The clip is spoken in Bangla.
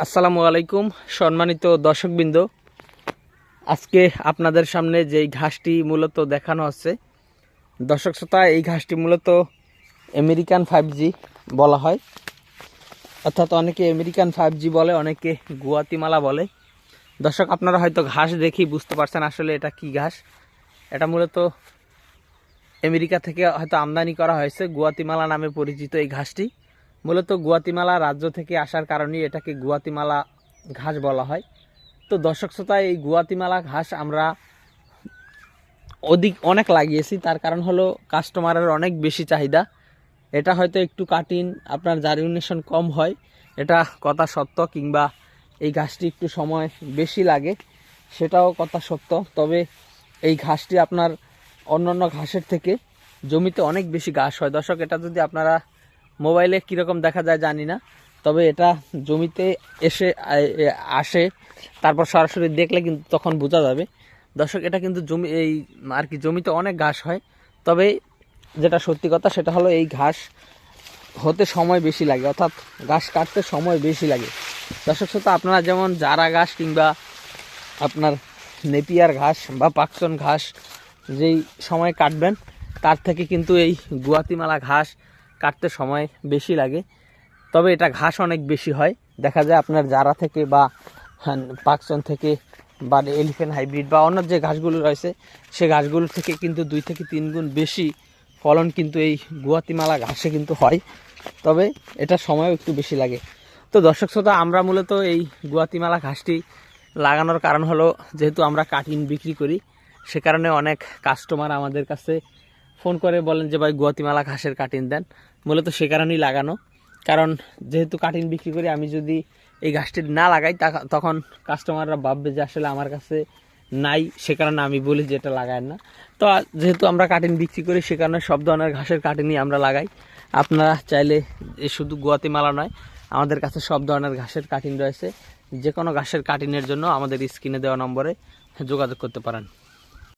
আসসালামু আলাইকুম, সম্মানিত দর্শকবৃন্দ। আজকে আপনাদের সামনে যেই ঘাসটি মূলত দেখানো হচ্ছে দর্শক শ্রোতা, এই ঘাসটি মূলত আমেরিকান ফাইভ বলা হয়। অর্থাৎ অনেকে আমেরিকান ফাইভ বলে, অনেকে গুয়াতিমালা বলে। দর্শক, আপনারা হয়তো ঘাস দেখেই বুঝতে পারছেন আসলে এটা কি ঘাস। এটা মূলত আমেরিকা থেকে হয়তো আমদানি করা হয়েছে, গুয়াতিমালা নামে পরিচিত এই ঘাসটি। মূলত গুয়াতিমালা রাজ্য থেকে আসার কারণে এটাকে গুয়াতিমালা ঘাস বলা হয়। তো দর্শক শ্রোতায় এই গুয়াতিমালা ঘাস আমরা অধিক অনেক লাগিয়েছি, তার কারণ হলো কাস্টমারের অনেক বেশি চাহিদা। এটা হয়তো একটু কাটিন, আপনার জার্মিনেশন কম হয়, এটা কথা সত্য, কিংবা এই ঘাসটি একটু সময় বেশি লাগে, সেটাও কথা সত্য। তবে এই ঘাসটি আপনার অন্যান্য ঘাসের থেকে জমিতে অনেক বেশি ঘাস হয়। দর্শক, এটা যদি আপনারা মোবাইলে কীরকম দেখা যায় জানি না। তবে এটা জমিতে এসে আসে, তারপর সরাসরি দেখলে কিন্তু তখন বোঝা যাবে। দর্শক, এটা কিন্তু জমি, এই আর কি জমিতে অনেক ঘাস হয়। তবে যেটা সত্যি কথা, সেটা হলো এই ঘাস হতে সময় বেশি লাগে, অর্থাৎ ঘাস কাটতে সময় বেশি লাগে। দর্শক, শ্রোতা, আপনারা যেমন জারা ঘাস কিংবা আপনার নেপিয়ার ঘাস বা পাকচন ঘাস যেই সময় কাটবেন, তার থেকে কিন্তু এই গুয়াতিমালা ঘাস কাটতে সময় বেশি লাগে। তবে এটা ঘাস অনেক বেশি হয়। দেখা যায় আপনার জারা থেকে বা হ্যাঁ, পাকচন থেকে বা এলিফেন্ট হাইব্রিড বা অন্য যে ঘাসগুলো রয়েছে সে ঘাসগুলো থেকে কিন্তু দুই থেকে তিন গুণ বেশি ফলন কিন্তু এই গুয়াতিমালা ঘাসে কিন্তু হয়। তবে এটা সময়ও একটু বেশি লাগে। তো দর্শক শ্রোতা আমরা মূলত এই গুয়াতিমালা ঘাসটি লাগানোর কারণ হলো যেহেতু আমরা কাটিং বিক্রি করি সে কারণে অনেক কাস্টমার আমাদের কাছে ফোন করে বলেন যে, ভাই, গুয়াতিমালা ঘাসের কাটিং দেন। মূলত সে কারণেই লাগানো। কারণ যেহেতু কাটিং বিক্রি করি, আমি যদি এই ঘাসটি না লাগাই তখন কাস্টমাররা ভাববে যে, আসলে আমার কাছে নাই। সে কারণে আমি বলি যে, এটা লাগায় না। তো যেহেতু আমরা কাটিং বিক্রি করি, সে কারণে সব ধরনের ঘাসের কাটিংই আমরা লাগাই। আপনারা চাইলে শুধু গুয়াতিমালা নয়, আমাদের কাছে সব ধরনের ঘাসের কাটিং রয়েছে। যে কোনো ঘাসের কাটিনের জন্য আমাদের স্ক্রিনে দেওয়া নম্বরে যোগাযোগ করতে পারেন।